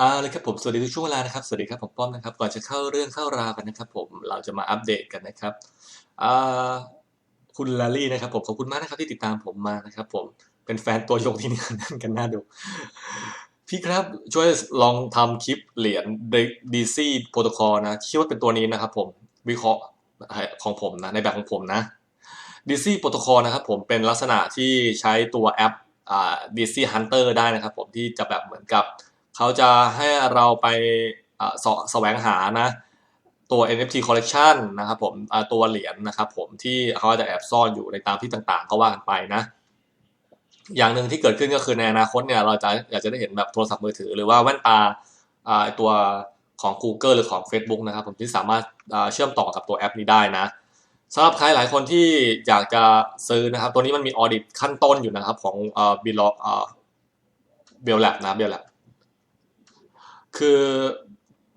อ่าเลยครับผมสวัสดีทุกช่วงเวลานะครับสวัสดีครับผมป้อมนะครับก่อนจะเข้าเรื่องเข้าราวกันนะครับ ผมเราจะมาอัปเดตกันนะครับอ่าคุณลาลี่นะครับ ผมขอบคุณมากนะครับที่ติดตามผมมานะครับ ผมเป็นแฟนตัวยงที่นี่นั่นกันน่าดู พี่ครับช่วยลองทำคลิปเหรียญดีซีโปรโตคอลนะคิดว่าเป็นตัวนี้นะครับ ผมวิเคราะห์ของผมนะในแบบของผมนะดีซีโปรโตคอลนะครับผมเป็นลักษณะที่ใช้ตัวแอปอ่าดีซีฮันเตอร์ได้นะครับ ผมที่จะแบบเหมือนกับ เขาจะให้เราไปสแสวงหานะตัว NFT collection นะครับผมตัวเหรียญนะครับผมที่เขาจะแอบซ่อนอยู่ในตามที่ต่างๆก็ว่ากันไปนะ อย่างหนึ่งที่เกิดขึ้นก็คือในอนาคตเนี่ยเราจะอยากจะได้เห็นแบบโทรศัพท์มือถือ หรือว่าแว่นตาตัวของ Google หรือของ Facebook นะครับผมที่สามารถเชื่อมต่อกับตัวแอปนี้ได้นะสำหรับใครหลายคนที่อยากจะซื้อนะครับ ตัวนี้มันมีออดิตขั้นต้นอยู่นะครับของบิลล็อกเบลแลบนะเบลแลบ คือ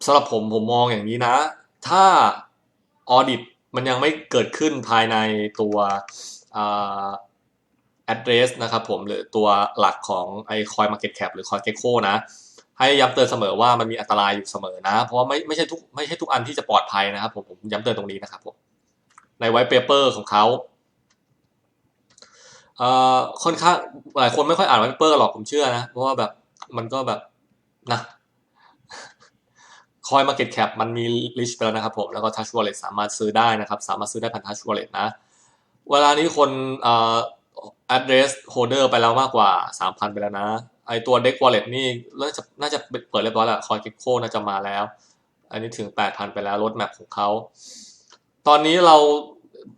สำหรับผมผมมองอย่างนี้นะ ถ้าออดิตมันยังไม่เกิดขึ้นภายในตัว address นะครับผมหรือตัวหลักของไอคอย market cap หรือ coin gecko นะ ให้ย้ำเตือนเสมอว่ามันมีอันตรายอยู่เสมอนะ เพราะว่าไม่ไม่ใช่ทุกไม่ใช่ทุกอันที่จะปลอดภัยนะครับผมผมย้ำเตือนตรงนี้นะครับผมในไวท์เปเปอร์ของเขาเอ่อค่อนข้างหลายคนไม่ค่อยอ่านไวท์เปเปอร์หรอกผมเชื่อนะ เพราะว่าแบบมันก็แบบนะ คอยมาเก็ตแคปมันมีลิชไปแล้วนะครับผมแล้วก็ทัชวอลเล็ตสามารถซื้อได้นะครับ สามารถซื้อได้ผ่านทัชวอลเล็ตนะ เวลานี้คนเอ่อ address holder ไปแล้วมากกว่า 3,000 ไปแล้วนะ ไอตัว deck wallet นี่น่าจะน่าจะเปิดเรียบร้อยแล้วคอยก็ตโคน่าจะมาแล้ว อันนี้ถึง 8,000 ไปแล้วรถแมพของเขา ตอนนี้เรา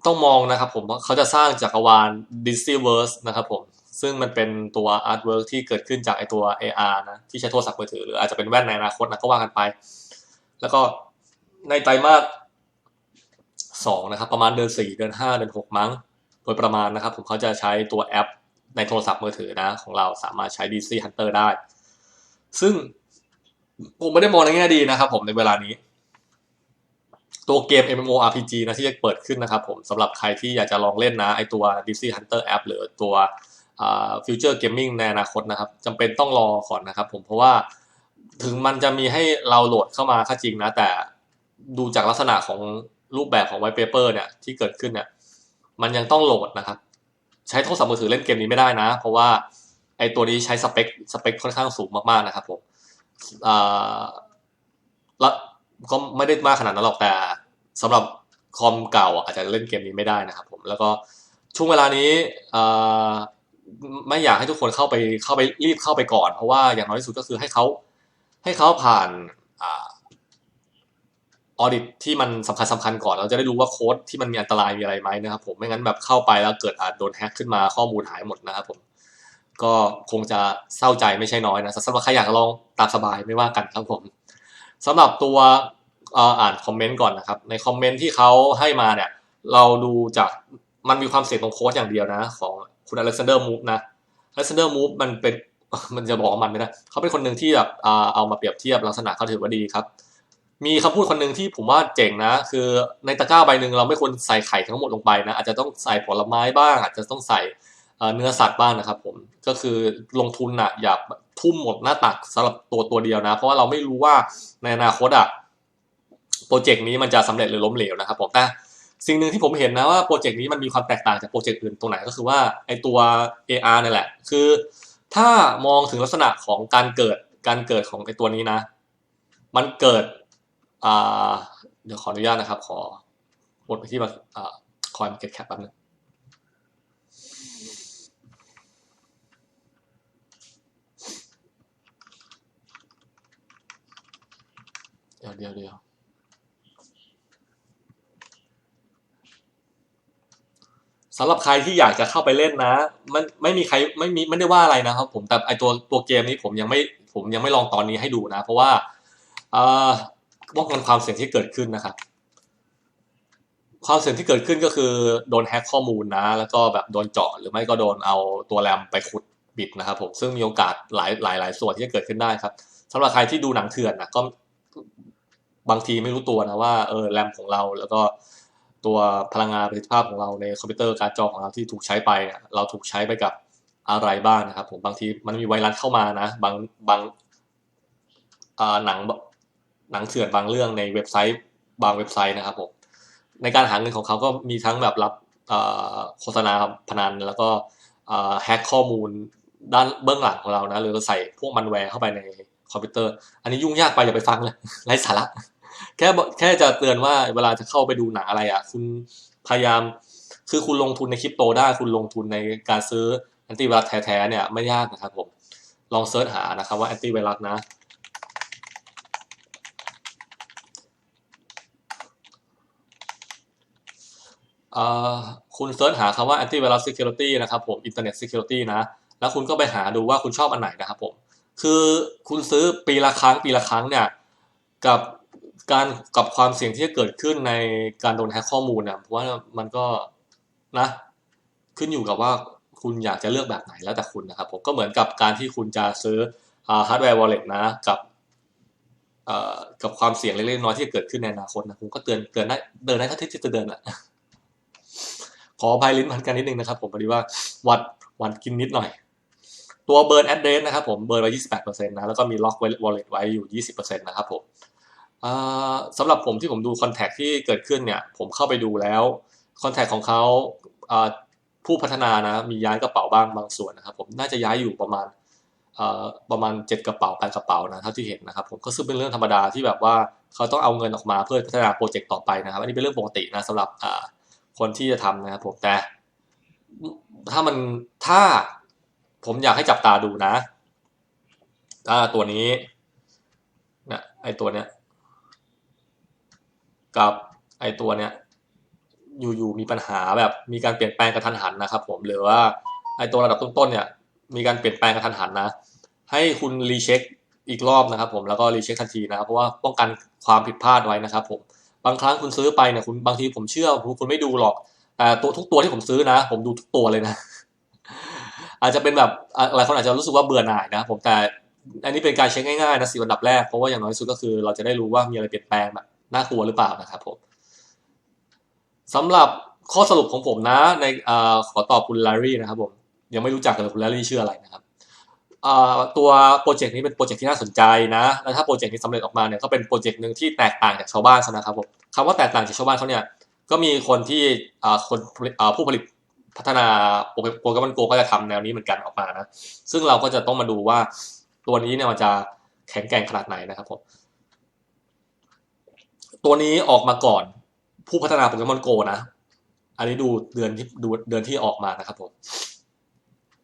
ต้องมองนะครับผมว่าเขาจะสร้างจักรวาล Disneyverse นะครับผมซึ่งมันเป็นตัวอาร์ตเวิร์กที่เกิดขึ้นจากไอตัว AR นะที่ใช้โทรศัพท์มือถือหรืออาจจะเป็นแว่นในอนาคตนะก็ว่ากันไป แล้วก็ในไตรมาสสองนะครับประมาณเดือนสี่เดือนห้าเดือนหกมั้ง โดยประมาณนะครับ ผมเขาจะใช้ตัวแอปในโทรศัพท์มือถือนะ ของเราสามารถใช้ DC Hunter ได้ ซึ่งผมไม่ได้มองในแง่ดีนะครับผมในเวลานี้ ตัวเกม MMORPG นะที่จะเปิดขึ้นนะครับผมสำหรับใครที่อยากจะลองเล่นนะไอตัว DC Hunter App หรือตัวฟิวเจอร์เกมมิ่งในอนาคตนะครับจำเป็นต้องรอก่อนนะครับผมเพราะว่า ถึงมันจะมีให้เราโหลดเข้ามาค่าจริงนะ แต่ดูจากลักษณะของรูปแบบของไวเปเปอร์เนี่ยที่เกิดขึ้นเนี่ย มันยังต้องโหลดนะครับ ใช้โทรศัพท์มือถือเล่นเกมนี้ไม่ได้นะ เพราะว่าไอตัวนี้ใช้สเปคสเปคค่อนข้างสูงมากๆนะครับผมแล้วก็ไม่ได้มากขนาดนั้นหรอกแต่สำหรับคอมเก่าอาจจะเล่นเกมนี้ไม่ได้นะครับผมแล้วก็ช่วงเวลานี้ไม่อยากให้ทุกคนเข้าไปเข้าไปรีบเข้าไปก่อน เพราะว่าอย่างน้อยที่สุดก็คือให้เขา ให้เขาผ่านออดิตที่มันสำคัญสำคัญก่อน เราจะได้รู้ว่าโค้ดที่มันมีอันตรายมีอะไรไหมนะครับผมไม่งั้นแบบเข้าไปแล้วเกิดอาจโดนแฮ็กขึ้นมาข้อมูลหายหมดนะครับผมก็คงจะเศร้าใจไม่ใช่น้อยนะสำหรับใครอยากลองตามสบายไม่ว่ากันครับผมสำหรับตัวอ่านคอมเมนต์ก่อนนะครับ ในคอมเมนต์ที่เขาให้มาเนี่ย เราดูจากมันมีความเสี่ยงตรงโค้ดอย่างเดียวนะ ของคุณอเล็กซานเดอร์มูฟนะอเล็กซานเดอร์มูฟมันเป็น มันจะบอกมันไม่ได้เขาเป็นคนหนึ่งที่แบบเอามาเปรียบเทียบลักษณะเขาถือว่าดีครับ มีคำพูดคนหนึ่งที่ผมว่าเจ๋งนะ คือในตะกร้าใบหนึ่งเราไม่ควรใส่ไข่ทั้งหมดลงไปนะ อาจจะต้องใส่ผลไม้บ้าง อาจจะต้องใส่เนื้อสัตว์บ้างนะครับผมก็คือลงทุนอะอย่าทุ่มหมดหน้าตักสำหรับตัวตัวเดียวนะ เพราะว่าเราไม่รู้ว่าในอนาคตอะโปรเจกต์นี้มันจะสำเร็จหรือล้มเหลวนะครับผมแต่สิ่งหนึ่งที่ผมเห็นนะว่าโปรเจกต์นี้มันมีความแตกต่างจากโปรเจกต์อื่นตรงไหนก็คือว่าไอตัว AR นี่แหละ คือ ถ้ามองถึงลักษณะของการเกิดการเกิดของไอตัวนี้นะ มันเกิดเดี๋ยวขออนุญาตนะครับ ขอหมดไปที่มาอ่าคอยมาเก็ตแคปแป๊บนึงเดี๋ยวเดี๋ยวเดี๋ยว สำหรับใครที่อยากจะเข้าไปเล่นนะ มันไม่มีใครไม่มีไม่ได้ว่าอะไรนะครับ ผมแต่ไอตัวตัวเกมนี้ผมยังไม่ผมยังไม่ลองตอนนี้ให้ดูนะ เพราะว่าเอ่อป้องกันความเสี่ยงที่เกิดขึ้นนะครับ ความเสี่ยงที่เกิดขึ้นก็คือโดนแฮ็กข้อมูลนะ แล้วก็แบบโดนเจาะหรือไม่ก็โดนเอาตัวแรมไปขุดบิดนะครับ ผมซึ่งมีโอกาสหลายหลายหลายส่วนที่จะเกิดขึ้นได้ครับสำหรับใครที่ดูหนังเถื่อนนะก็บางทีไม่รู้ตัวนะว่าเออแรมของเราแล้วก็ ตัวพลังงานประสิทธิภาพของเราในคอมพิวเตอร์การ์ดจอของเราที่ถูกใช้ไปเราถูกใช้ไปกับอะไรบ้างนะครับ ผมบางทีมันมีไวรัสเข้ามานะ บางบางหนังหนังเถื่อนบางเรื่องในเว็บไซต์บางเว็บไซต์นะครับผมในการหาเงินของเขาก็มีทั้งแบบรับโฆษณาพนันแล้วก็แฮ็กข้อมูลด้านเบื้องหลังของเรานะหรือใส่พวกมันแวร์เข้าไปในคอมพิวเตอร์ อันนี้ยุ่งยากไปอย่าไปฟังเลยไร้สาระ แค่แค่จะเตือนว่าเวลาจะเข้าไปดูหนังอะไรอะคุณพยายาม คือคุณลงทุนในคริปโตได้คุณลงทุนในการซื้อแอนตี้ไวรัสแท้ๆเนี่ยไม่ยากนะครับผมลองเซิร์ชหานะครับว่าแอนตี้ไวรัสนะคุณเซิร์ชหาคำว่า antivirus security นะครับผม internet security นะ แล้วคุณก็ไปหาดูว่าคุณชอบอันไหนนะครับผม คือคุณซื้อปีละครั้งปีละครั้งเนี่ย กับ การกับความเสี่ยงที่จะเกิดขึ้นในการโดนแฮกข้อมูลเนี่ยผมว่ามันก็นะ ขึ้นอยู่กับว่าคุณอยากจะเลือกแบบไหนแล้วแต่คุณนะครับผมก็เหมือนกับการที่คุณจะซื้อฮาร์ดแวร์วอลเล็ตนะกับกับความเสี่ยงเล็กๆน้อยที่จะเกิดขึ้นในอนาคตนะผมก็เตือนเตือนได้เดินได้เท่าที่จะเดินแหละขออภัยลิ้นพันกันนิดนึงนะครับ ผมพอดีว่าวัดวันกินนิดหน่อย ตัวเบิร์นแอดเดสนะครับผมเบิร์นไว้ 28%นะแล้วก็มีล็อกไว้ wallet ไว้อยู่ 20%นะครับผม สำหรับผมที่ผมดูคอนแทคที่เกิดขึ้นเนี่ย ผมเข้าไปดูแล้วคอนแทคของเขาผู้พัฒนานะมีย้ายกระเป๋าบ้างบางส่วนนะครับ ผมน่าจะย้ายอยู่ประมาณประมาณ 7 กระเป๋า8กระเป๋านะเท่าที่เห็นนะครับ ผมก็ซึ่งเป็นเรื่องธรรมดาที่แบบว่าเขาต้องเอาเงินออกมาเพื่อพัฒนาโปรเจกต์ต่อไปนะครับ อันนี้เป็นเรื่องปกตินะสำหรับคนที่จะทำนะครับผมแต่ถ้ามันถ้าผมอยากให้จับตาดูนะถ้าตัวนี้เนี่ยไอตัวเนี้ย กับไอตัวเนี้ยอยู่ๆมีปัญหาแบบมีการเปลี่ยนแปลงกระทันหันนะครับ ผมหรือว่าไอตัวระดับต้นๆเนี่ยมีการเปลี่ยนแปลงกระทันหันนะ ให้คุณรีเช็คอีกรอบนะครับ ผมแล้วก็รีเช็คทันทีนะครับเพราะว่าป้องกันความผิดพลาดไว้นะครับ ผมบางครั้งคุณซื้อไปเนี่ยคุณบางทีผมเชื่อคุณไม่ดูหรอกแต่ตัวทุกตัวที่ผมซื้อนะ ผมดูทุกตัวเลยนะ อาจจะเป็นแบบหลายคนอาจจะรู้สึกว่าเบื่อหน่ายนะ ผมแต่อันนี้เป็นการเช็คง่ายๆนะสี่อันดับแรกเพราะว่าอย่างน้อยสุดก็คือ เราจะได้รู้ว่ามีอะไรเปลี่ยนแปลงแบบ น่ากลัวหรือเปล่านะครับผมสำหรับข้อสรุปของผมนะในอขอตอบคุณลารีนะครับผมยังไม่รู้จักเลยคุณลารี่ชื่ออะไรนะครับตัวโปรเจกต์นี้เป็นโปรเจกต์ที่น่าสนใจนะแล้วถ้าโปรเจกต์นี้สำเร็จออกมาเนี่ยก็เป็นโปรเจกต์หนึ่งที่แตกต่างจากชาวบ้านนะครับผมคำว่าแตกต่างจากชาวบ้านเขาเนี่ยก็มีคนที่คนผู้ผลิตพัฒนาโปรแกรมโกก็จะทำแนวนี้เหมือนกันออกมานะซึ่งเราก็จะต้องมาดูว่าตัวนี้เนี่ยมันจะแข็งแกร่งขนาดไหนนะครับผม ตัวนี้ออกมาก่อนผู้พัฒนาโปรแกรมโกนะ อันนี้ดูเดือนที่ดูเดือนที่ออกมานะครับผม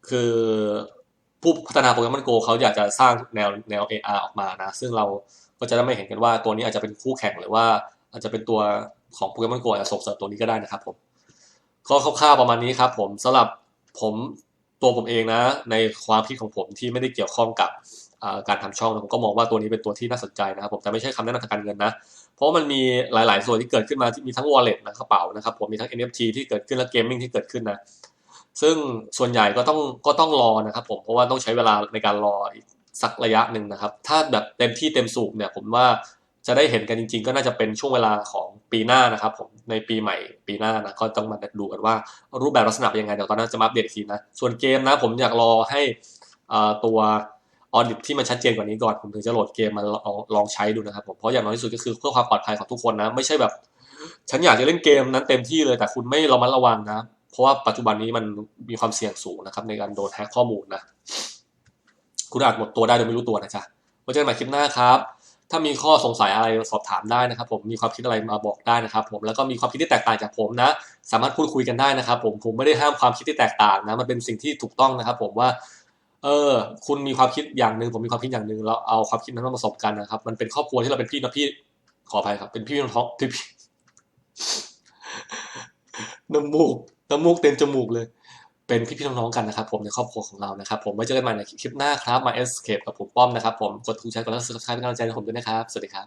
คือผู้พัฒนาโปรแกรมโกเขาอยากจะสร้างแนวแนว AR ออกมานะ ซึ่งเราก็จะได้ไม่เห็นกันว่าตัวนี้อาจจะเป็นคู่แข่งหรือว่าอาจจะเป็นตัวของโปรแกรมโกอาจจะส่งเสริมตัวนี้ก็ได้นะครับผมก็คร่าวๆประมาณนี้ครับผมสำหรับผมตัวผมเองนะ ในความคิดของผมที่ไม่ได้เกี่ยวข้องกับการทำช่องผมก็มองว่าตัวนี้เป็นตัวที่น่าสนใจนะครับผมแต่ไม่ใช่คำแนะนำทางการเงินนะ เพราะมันมีหลาย ๆ ส่วนที่เกิดขึ้นมาที่มีทั้ง wallet นะกระเป๋านะครับผมมีทั้ง NFT ที่เกิดขึ้นและเกมมิ่งที่เกิดขึ้นนะซึ่งส่วนใหญ่ก็ต้องก็ต้องรอนะครับผมเพราะว่าต้องใช้เวลาในการรออีกสักระยะหนึ่งนะครับ ถ้าแบบเต็มที่เต็มสูบเนี่ยผมว่าจะได้เห็นกันจริง ๆ ก็น่าจะเป็นช่วงเวลาของปีหน้านะครับผมในปีใหม่ปีหน้านะก็ต้องมาดูกันว่ารูปแบบลักษณะเป็นยังไงเดี๋ยวตอนนั้นจะมาอัปเดตทีนะส่วนเกมนะผมอยากรอให้ตัว ออดิตที่มันชัดเจนกว่านี้ก่อนผมถึงจะโหลดเกมมาลองลองใช้ดูนะครับผมเพราะอย่างน้อยที่สุดก็คือเพื่อความปลอดภัยของทุกคนนะ ไม่ใช่แบบ ฉันอยากจะเล่นเกมนั้นเต็มที่เลยแต่คุณไม่ระมัดระวังนะ เพราะว่าปัจจุบันนี้มันมีความเสี่ยงสูงนะครับ ในการโดนแฮกข้อมูลนะ คุณอาจหมดตัวได้โดยไม่รู้ตัวนะจ๊ะไว้เจอกันใหม่คลิปหน้าครับถ้ามีข้อสงสัยอะไรสอบถามได้นะครับ ผมมีความคิดอะไรมาบอกได้นะครับ ผมแล้วก็มีความคิดที่แตกต่างจากผมนะ สามารถพูดคุยกันได้นะครับ ผมผมไม่ได้ห้ามความคิดที่แตกต่างนะ มันเป็นสิ่งที่ถูกต้องนะครับ ผมว่า เออ คุณมีความคิดอย่างหนึ่งผมมีความคิดอย่างหนึ่งเราเอาความคิดนั้นมาผสมกันนะครับ มันเป็นครอบครัวที่เราเป็นพี่นะพี่ขออภัยครับ เป็นพี่น้องพี่พี่น้ำมูกน้ำมูกเต็มจมูกเลย เป็นพี่พี่น้องๆกันนะครับ ผมในครอบครัวของเรานะครับ ผมไว้เจอกันใหม่ในคลิปหน้าครับมาเอสเคปกับผมป้อมนะครับ ผมกดถูกใจกดไลค์กดซับสไครป์เป็นกำลังใจให้ผมด้วยนะครับ สวัสดีครับ